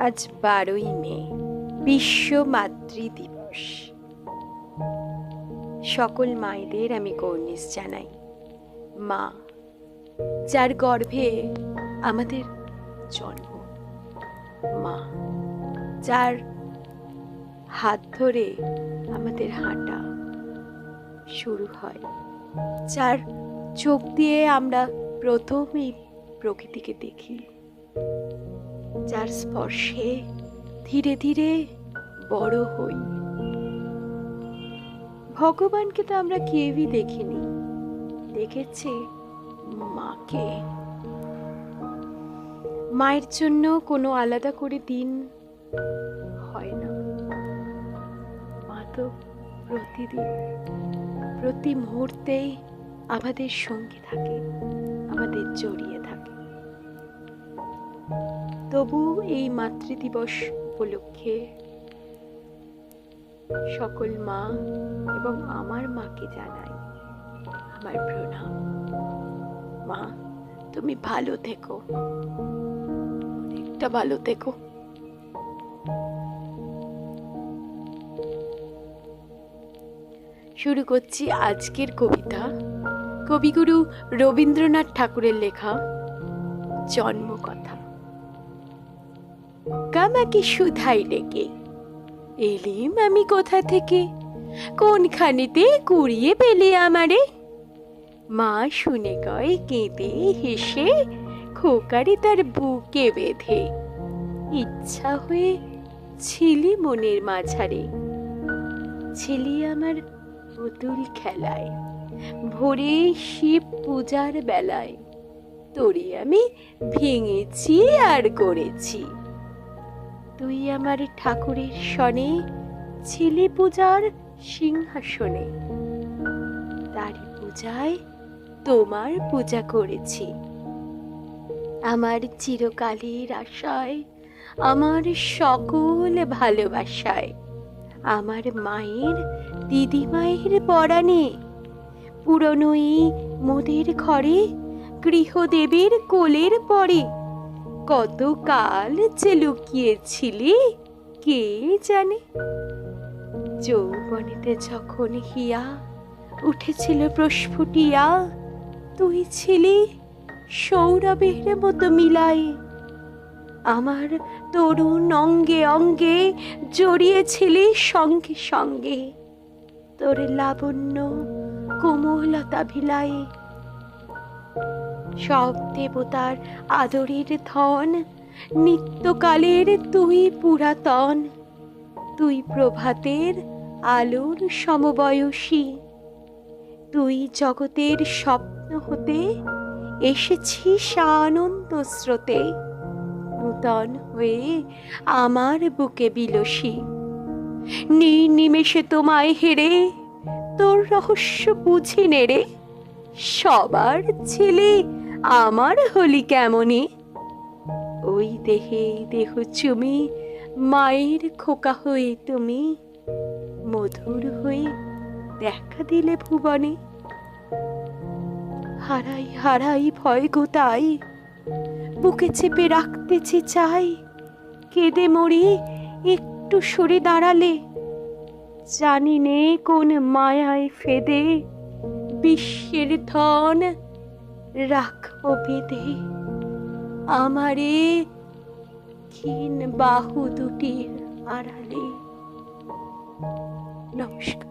আজ বারোই মে, বিশ্ব মাতৃ দিবস। সকল মায়েদের আমি কর্নিশ জানাই। মা, যার গর্ভে আমাদের জন্ম। মা, যার হাত ধরে আমাদের হাঁটা শুরু হয়। যার চোখ দিয়ে আমরা প্রথমেই প্রকৃতিকে দেখি। যার স্পর্শে ধীরে ধীরে বড় হই। ভগবানকে তো আমরা কেউই দেখিনি। দেখেছি মাকে। মায়ের জন্য কোনো আলাদা করে দিন হয় না। মা তো প্রতিদিন, প্রতি মুহূর্তেই আমাদের সঙ্গে থাকে, আমাদের জড়িয়ে থাকে। তবু এই মাতৃদিবস উপলক্ষে সকল মা এবং আমার মাকে জানাই আমার প্রণাম। মা, তুমি ভালো থেকো। অনেকটা ভালো থেকো। শুরু করছি আজকের কবিতা। কবিগুরু রবীন্দ্রনাথ ঠাকুরের লেখা জন্মকথা। কামাকে সুধাই ডেকে। এলিম, আমি কোথা থেকে? কোনখানেতে কুড়িয়ে পেলে আমারে? মা শুনে কয়, কেঁদে হেসে খোকারি তার বুকে বেঁধে। ইচ্ছা হয়ে ছিলি মনের মাঝারে। ছিলি আমার পুতুল খেলায়, ভোরে শিব পূজার বেলায়। তোরে আমি ভেঙেছি আর করেছি। তুই আমার ঠাকুরের সনে ছিলি পূজার সিংহাসনে। তারই পূজায় তোমার পূজা করেছি। আমার চিরকালের আশায়, আমার সকল ভালোবাসায়, আমার মায়ের, দিদিমায়ের পরাণে, পুরনোই মোদের ঘরে গৃহদেবীর কোলের পরে। কত কাল যে লুকিয়েছিলি, কে জানে? যৌবনেতে যখন হিয়া উঠেছিল প্রস্ফুটিয়া, তুই ছিলি সৌরভের মতো মিলাই। আমার তরুণ অঙ্গে অঙ্গে জড়িয়েছিলি সঙ্গে সঙ্গে। তোর লাবণ্য কোমলতা ভিলাই। সব দেবতার আদরের ধন, নিত্যকালের তুই পুরাতন। তুই প্রভাতের আলোর সমবয়সী। তুই জগতের স্বপ্ন হতে এসেছিস আনন্দ স্রোতে। নূতন হয়ে আমার বুকে বিলসী। নিমেষে তোমায় হেরে তোর রহস্য বুঝি নেড়ে সবার ছেলে আমার হলি কেমনে? ওই দেহে দেহ চুমি, মায়ের খোকা হয়ে তুমি, মধুর হয়ে দেখা দিলে ভুবনে। হারাই হারাই ভয় গোতাই বুকে চেপে রাখতেছি চাই, কেঁদে মরি একটু সরে দাঁড়ালে। জানি নে কোন মায়ায় ফেদে, বিশ্বের ধন রাখব বেঁধে আমারে ক্ষীণ বাহু দুটির আড়ালে। নমস্কার।